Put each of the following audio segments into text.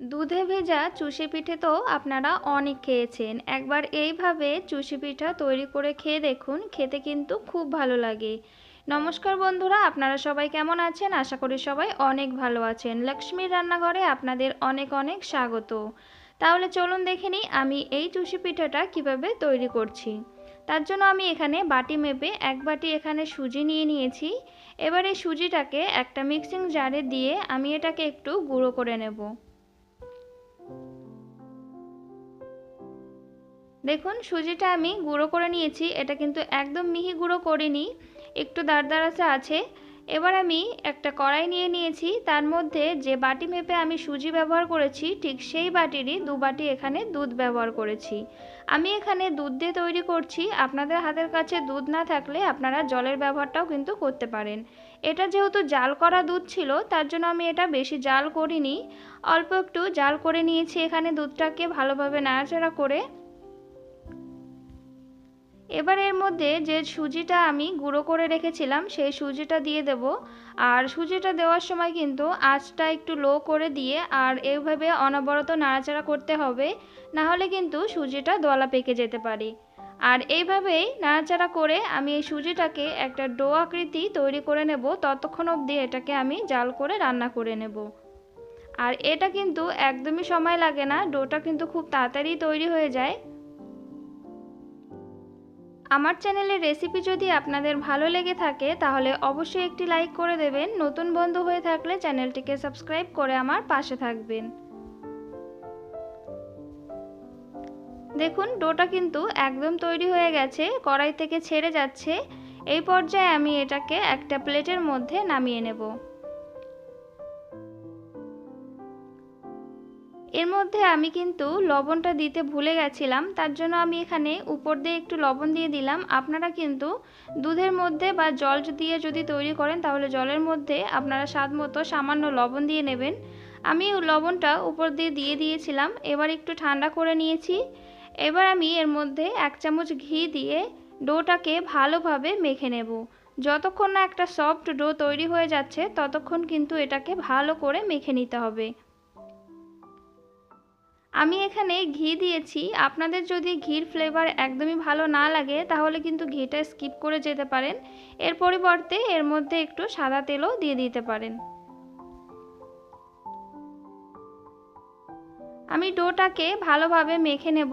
দুধে ভেজা চুষি পিঠে তো আপনারা অনেক খেয়েছেন। একবার এইভাবে চুষি পিঠা তৈরি করে খেয়ে দেখুন, খেতে কিন্তু খুব ভালো লাগে। নমস্কার বন্ধুরা, আপনারা সবাই কেমন আছেন? আশা করি সবাই অনেক ভালো আছেন। লক্ষ্মীর রান্নাঘরে আপনাদের অনেক অনেক স্বাগত। তাহলে চলুন দেখে নিই আমি এই চুষি পিঠাটা কীভাবে তৈরি করছি। তার জন্য আমি এখানে বাটি মেপে এক বাটি এখানে সুজি নিয়ে নিয়েছি। এবার এই সুজিটাকে একটা মিক্সিং জারে দিয়ে আমি এটাকে একটু গুঁড়ো করে নেব। দেখুন, সুজিটা আমি গুঁড়ো করে নিয়েছি। এটা কিন্তু একদম মিহি গুঁড়ো করিনি, একটু দাঁড়দারাসা আছে। এবার আমি একটা কড়াই নিয়ে নিয়েছি, তার মধ্যে যে বাটি মেপে আমি সুজি ব্যবহার করেছি, ঠিক সেই বাটিরই দু বাটি এখানে দুধ ব্যবহার করেছি। আমি এখানে দুধ দিয়ে তৈরি করছি। আপনাদের হাতের কাছে দুধ না থাকলে আপনারা জলের ব্যবহারটাও কিন্তু করতে পারেন। এটা যেহেতু জাল করা দুধ ছিল, তার জন্য আমি এটা বেশি জাল করিনি। অল্প একটু জাল করে নিয়েছি এখানে দুধটাকে ভালোভাবে নাড়াচাড়া করে। এবার এর মধ্যে যে সুজিটা আমি গুঁড়ো করে রেখেছিলাম, সেই সুজিটা দিয়ে দেব। আর সুজিটা দেওয়ার সময় কিন্তু আঁচটা একটু লো করে দিয়ে আর এইভাবে অনবরত নাড়াচাড়া করতে হবে, না হলে কিন্তু সুজিটা দলা পেকে যেতে পারে। আর এইভাবেই নাড়াচাড়া করে আমি এই সুজিটাকে একটা ডো আকৃতি তৈরি করে নেব। ততক্ষণ অবধি এটাকে আমি জাল করে রান্না করে নেব। আর এটা কিন্তু একদমই সময় লাগে না, ডোটা কিন্তু খুব তাড়াতাড়ি তৈরি হয়ে যায়। আমার চ্যানেলের রেসিপি যদি আপনাদের ভালো লেগে থাকে, তাহলে অবশ্যই একটি লাইক করে দেবেন। নতুন বন্ধু হয়ে থাকলে চ্যানেলটিকে সাবস্ক্রাইব করে আমার পাশে থাকবেন। দেখুন, ডোটা কিন্তু একদম তৈরি হয়ে গেছে, কড়াই থেকে ছেড়ে যাচ্ছে। এই পর্যায়ে আমি এটাকে একটা প্লেটের মধ্যে নামিয়ে নেব। এর মধ্যে আমি কিন্তু লবণটা দিতে ভুলে গেছিলাম, তার জন্য আমি এখানে উপর দিয়ে একটু লবণ দিয়ে দিলাম। আপনারা কিন্তু দুধের মধ্যে বা জল দিয়ে যদি তৈরি করেন, তাহলে জলের মধ্যে আপনারা স্বাদ মতো সামান্য লবণ দিয়ে নেবেন। আমি লবণটা উপর দিয়ে দিয়ে দিয়েছিলাম, এবার একটু ঠান্ডা করে নিয়েছি। এবার আমি এর মধ্যে এক চামচ ঘি দিয়ে ডোটাকে ভালোভাবে মেখে নেব। যতক্ষণ না একটা সফট ডো তৈরি হয়ে যাচ্ছে, ততক্ষণ কিন্তু এটাকে ভালো করে মেখে নিতে হবে। আমি এখানে ঘি দিয়েছি। আপনাদের যদি ঘির ফ্লেভার একদমই ভালো না লাগে, তাহলে কিন্তু ঘিটা স্কিপ করে যেতে পারেন। এর পরিবর্তে এর মধ্যে একটু সাদা তেলও দিয়ে দিতে পারেন। আমি ডোটাকে ভালোভাবে মেখে নেব।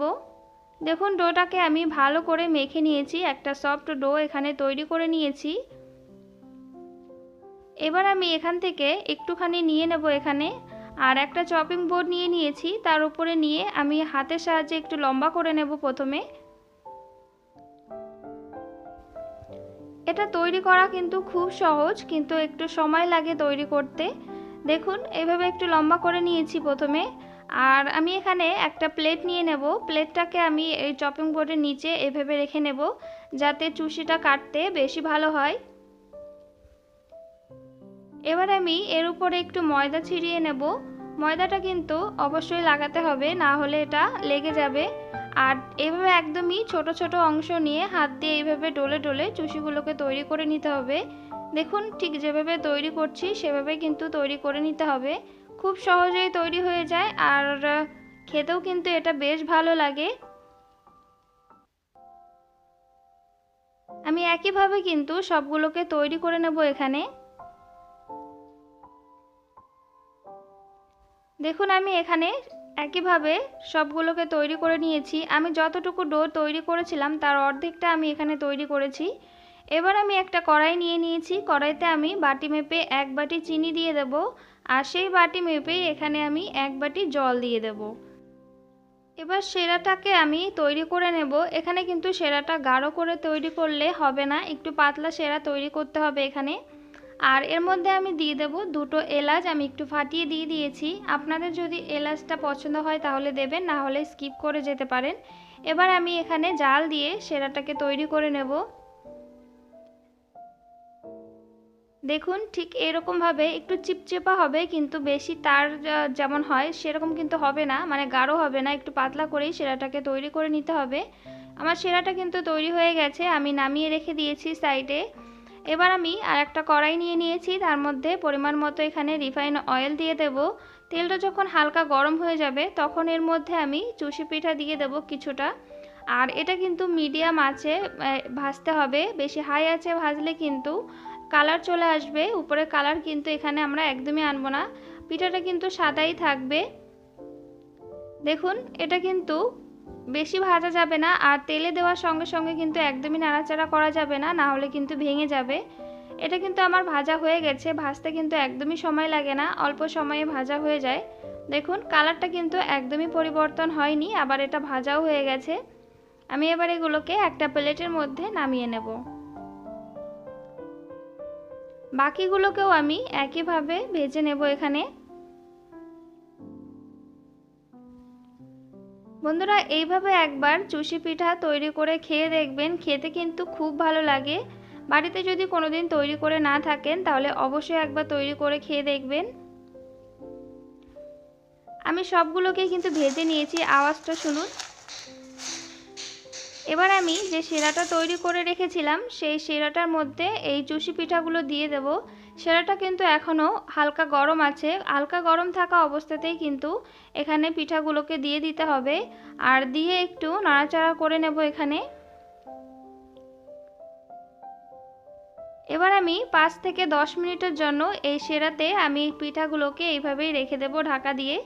দেখুন, ডোটাকে আমি ভালো করে মেখে নিয়েছি। একটা সফট ডো এখানে তৈরি করে নিয়েছি। এবার আমি এখান থেকে একটুখানি নিয়ে নেব এখানে। আর একটা চপিং বোর্ড নিয়ে নিয়েছি, তার উপরে নিয়ে আমি হাতের সাহায্যে একটু লম্বা করে নেব প্রথমে। এটা তৈরি করা কিন্তু খুব সহজ, কিন্তু একটু সময় লাগে তৈরি করতে। দেখুন, এভাবে একটু লম্বা করে নিয়েছি প্রথমে। আর আমি এখানে একটা প্লেট নিয়ে নেব। প্লেটটাকে আমি এই চপিং বোর্ডের নিচে এভাবে রেখে নেব, যাতে চুষিটা কাটতে বেশি ভালো হয়। এবার আমি এর উপরে একটু ময়দা ছিটিয়ে নেব। ময়দাটা কিন্তু অবশ্যই লাগাতে হবে, না হলে এটা লেগে যাবে। আর এভাবে একদমই ছোট ছোট অংশ নিয়ে হাত দিয়ে এইভাবে ডলে ডলে চুষিগুলোকে তৈরি করে নিতে হবে। দেখুন, ঠিক যেভাবে তৈরি করছি, সেভাবে কিন্তু তৈরি করে নিতে হবে। খুব সহজেই তৈরি হয়ে যায়, আর খেতেও কিন্তু এটা বেশ ভালো লাগে। আমি একইভাবে কিন্তু সবগুলোকে তৈরি করে নেব এখানে। দেখুন, আমি এখানে একইভাবে সবগুলোকে তৈরি করে নিয়েছি। আমি যতটুকু ডো তৈরি করেছিলাম, তার অর্ধেকটা আমি এখানে তৈরি করেছি। এবার আমি একটা কড়াই নিয়ে নিয়েছি। কড়াইতে আমি বাটি মেপে এক বাটি চিনি দিয়ে দেব আর সেই বাটি মেপেই এখানে আমি এক বাটি জল দিয়ে দেব। এবার সেরাটাকে আমি তৈরি করে নেব। এখানে কিন্তু সেরাটা গাঢ় করে তৈরি করলে হবে না। একটু পাতলা সেরা তৈরি করতে হবে এখানে। আর এর মধ্যে আমি দিয়ে দেব দুটো এলাচ, আমি একটু ফাটিয়ে দিয়ে দিয়েছি। আপনাদের যদি এলাচটা পছন্দ হয় তাহলে দেবেন, না হলে স্কিপ করে যেতে পারেন। এবার আমি এখানে জাল দিয়ে সেরাটাকে তৈরি করে নেব। দেখুন, ঠিক এরকমভাবে একটু চিপচেপা হবে, কিন্তু বেশি তার যেমন হয়, সেরকম কিন্তু হবে না। মানে গাঢ় হবে না, একটু পাতলা করেই সেরাটাকে তৈরি করে নিতে হবে। আমার সেরাটা কিন্তু তৈরি হয়ে গেছে, আমি নামিয়ে রেখে দিয়েছি সাইডে। এবার আমি আর একটা কড়াই নিয়ে নিয়েছি, তার মধ্যে পরিমাণ মতো এখানে রিফাইন অয়েল দিয়ে দেব। তেলটা যখন হালকা গরম হয়ে যাবে, তখন এর মধ্যে আমি চুষি পিঠা দিয়ে দেব কিছুটা। আর এটা কিন্তু মিডিয়াম আছে ভাজতে হবে। বেশি হাই আছে ভাজলে কিন্তু কালার চলে আসবে। উপরে কালার কিন্তু এখানে আমরা একদমই আনব না। পিঠাটা কিন্তু সাদাই থাকবে। দেখুন, এটা কিন্তু বেশি ভাজা যাবে না আর তেলে দেওয়ার সঙ্গে সঙ্গে কিন্তু একদমই নাড়াচাড়া করা যাবে না না হলে কিন্তু ভেঙে যাবে। এটা কিন্তু আমার ভাজা হয়ে গেছে, ভাজতে কিন্তু একদমই সময় লাগে না, অল্প সময়ে ভাজা হয়ে যায়। দেখুন, কালারটা কিন্তু একদমই পরিবর্তন হয়নি, আবার এটা ভাজাও হয়ে গেছে। আমি এবার এগুলোকে একটা প্লেটের মধ্যে নামিয়ে নেব। বাকিগুলোকেও আমি একইভাবে ভেজে নেব এখানে। বন্ধুরা, এইভাবে একবার চুষি পিঠা তৈরি করে খেয়ে দেখবেন, খেতে কিন্তু খুব ভালো লাগে। বাড়িতে যদি কোনোদিন তৈরি করে না থাকেন, তাহলে অবশ্যই একবার তৈরি করে খেয়ে দেখবেন। আমি সবগুলোকে কিন্তু ভেজে নিয়েছি, আওয়াজটা শুনুন। এবার আমি যে শিরাটা তৈরি করে রেখেছিলাম, সেই শিরাটার মধ্যে এই চুষি পিঠাগুলো দিয়ে দেব। শিরাটা কিন্তু এখনও হালকা গরম আছে। হালকা গরম থাকা অবস্থাতেই কিন্তু এখানে পিঠাগুলোকে দিয়ে দিতে হবে। আর দিয়ে একটু নাড়াচাড়া করে নেব এখানে। এবার আমি পাঁচ থেকে দশ মিনিটের জন্য এই সেরাতে আমি পিঠাগুলোকে এইভাবেই রেখে দেব ঢাকা দিয়ে।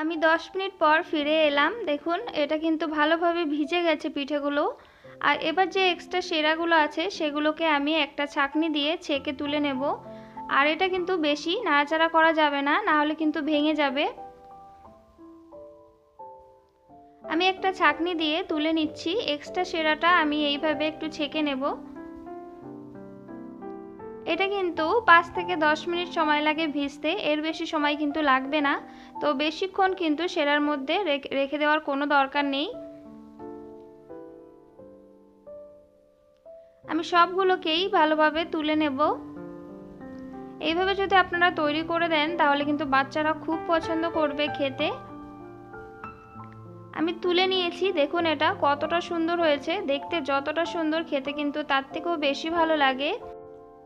আমি দশ মিনিট পর ফিরে এলাম। দেখুন, এটা কিন্তু ভালোভাবে ভিজে গেছে পিঠেগুলো। আর এবার যে এক্সট্রা সেরাগুলো আছে, সেগুলোকে আমি একটা ছাকনি দিয়ে ছেঁকে তুলে নেব। আর এটা কিন্তু বেশি নাড়াচাড়া করা যাবে না না হলে কিন্তু ভেঙে যাবে। আমি একটা ছাকনি দিয়ে তুলে নিচ্ছি। এক্সট্রা সেরাটা আমি এইভাবে একটু ছেঁকে নেব। এটা কিন্তু পাঁচ থেকে দশ মিনিট সময় লাগে ভিজতে, এর বেশি সময় কিন্তু লাগবে না। তো বেশিক্ষণ কিন্তু সেরার মধ্যে রেখে দেওয়ার কোনো দরকার নেই। আমি সবগুলোকেই ভালোভাবে তুলে নেব। এইভাবে যদি আপনারা তৈরি করে দেন, তাহলে কিন্তু বাচ্চারা খুব পছন্দ করবে খেতে। আমি তুলে নিয়েছি, দেখুন এটা কতটা সুন্দর হয়েছে। দেখতে যতটা সুন্দর খেতে কিন্তু তার থেকেও বেশি ভালো লাগে।